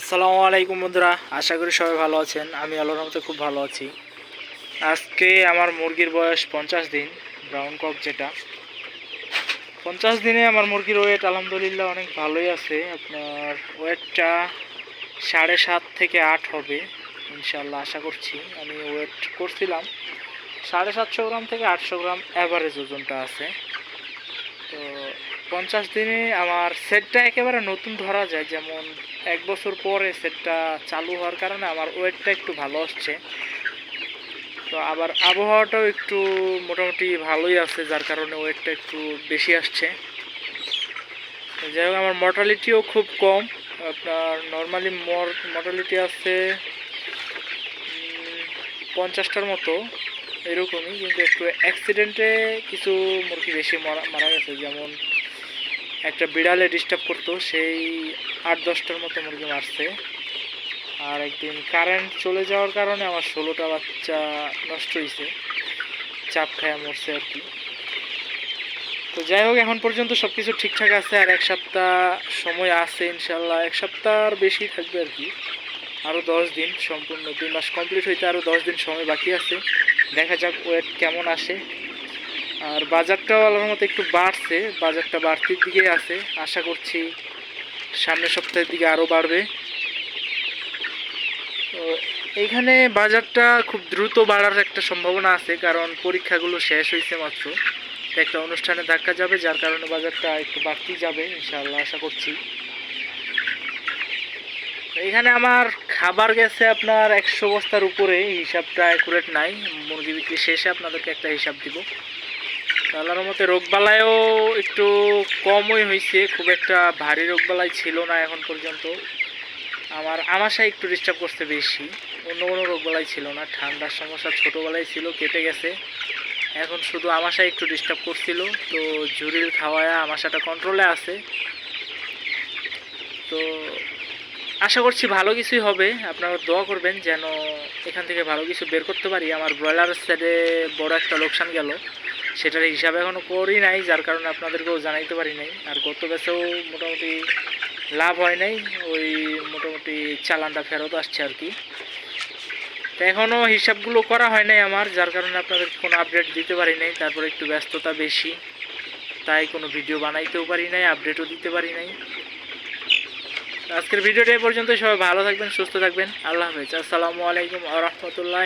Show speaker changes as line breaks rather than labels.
আসসালামু আলাইকুম বন্ধুরা, আশা করি সবাই ভালো আছেন। আমি আল্লাহর রহমতে খুব ভালো আছি। আজকে আমার মুরগির বয়স পঞ্চাশ দিন ব্রাউন কক যেটা। পঞ্চাশ দিনে আমার মুরগির ওয়েট আলহামদুলিল্লাহ অনেক ভালোই আছে। আপনার ওয়েটটা সাড়ে সাত থেকে আট হবে ইনশাল্লাহ আশা করছি। আমি ওয়েট করছিলাম, সাড়ে সাতশো গ্রাম থেকে আটশো গ্রাম অ্যাভারেজ ওজনটা আছে। তো পঞ্চাশ দিনে আমার সেটটা একেবারে নতুন ধরা যায়। যেমন এক বছর পরে সেটটা চালু হওয়ার কারণে আমার ওয়েটটা একটু ভালো আসছে। তো আবার আবহাওয়াটাও একটু মোটামুটি ভালোই আছে, যার কারণে ওয়েটটা একটু বেশি আসছে। যাই হোক, আমার মর্টালিটিও খুব কম। আপনার নর্মালি মর মর্টালিটি আছে পঞ্চাশটার মতো। এরকমই, কিন্তু একটু অ্যাক্সিডেন্টে কিছু মুরগি বেশি মারা মারা গেছে। যেমন একটা বিড়ালে ডিস্টার্ব করতো, সেই আট, দশটার মতো মুরগি মারছে। আর একদিন কারেন্ট চলে যাওয়ার কারণে আমার ষোলোটা বাচ্চা নষ্ট হয়েছে চাপ খায়া মরছে আর কি। তো যাই হোক, এখন পর্যন্ত সব কিছু ঠিকঠাক আছে, আর এক সপ্তাহ সময় আছে ইনশাল্লাহ এক সপ্তাহ আর বেশি থাকবে আর কি। আরও দশ দিন সম্পূর্ণ দুই মাস কমপ্লিট হইতে আরও দশ দিন সময় বাকি আছে। দেখা যাক ওয়েট কেমন আসে। আর বাজারটাও আল্লাহর মতো একটু বাড়ছে, বাজারটা বাড়তির দিকেই আছে। আশা করছি সামনের সপ্তাহের দিকে আরও বাড়বে। তো এইখানে বাজারটা খুব দ্রুত বাড়ার একটা সম্ভাবনা আছে, কারণ পরীক্ষাগুলো শেষ হয়েছে মাত্র। একটা অনুষ্ঠানে ধাক্কা যাবে, যার কারণে বাজারটা একটু বাড়তেই যাবে, ইনশাআল্লাহ, আশা করছি। এখানে আমার খাবার গেছে আপনার একশো বস্তার উপরে হিসাবটা অ্যাকুরেট নাই। মুরগি বিক্রি শেষে আপনাদেরকে একটা হিসাব দিব। আল্লাহর মতে রোগবালাইও একটু কমই হয়েছে, খুব একটা ভারী রোগবালাই ছিল না এখন পর্যন্ত। আমার আমাশা একটু ডিস্টার্ব করতে বেশি, অন্য কোনো রোগবালাই ছিল না। ঠান্ডার সমস্যা ছোটোবেলায় ছিল, কেটে গেছে। এখন শুধু আমাশা একটু ডিস্টার্ব করছিল, তো জুরিল খাওয়ায় আমাশাটা কন্ট্রোলে আছে। তো আশা করছি ভালো কিছুই হবে। আপনারা দোয়া করবেন যেন এখান থেকে ভালো কিছু বের করতে পারি। আমার ব্রয়লার সাইডে বড় একটা লোকসান গেল। সেটার হিসাব এখনও করি নাই, যার কারণে আপনাদেরকেও জানাইতে পারি নাই। আর গত বেছেও মোটামুটি লাভ হয় নাই, ওই মোটামুটি চালানটা ফেরত আসছে আর কি। তো এখনও হিসাবগুলো করা হয় নাই আমার, যার কারণে আপনাদের কোনো আপডেট দিতে পারি নাই। তারপরে একটু ব্যস্ততা বেশি, তাই কোনো ভিডিও বানাইতেও পারি নাই আপডেটও দিতে পারি নাই। আজকের ভিডিওটা পর্যন্ত সবাই ভালো থাকবেন সুস্থ থাকবেন। আল্লাহ হাফেজ। আসসালামু আলাইকুম আ রহমতুল্লাহ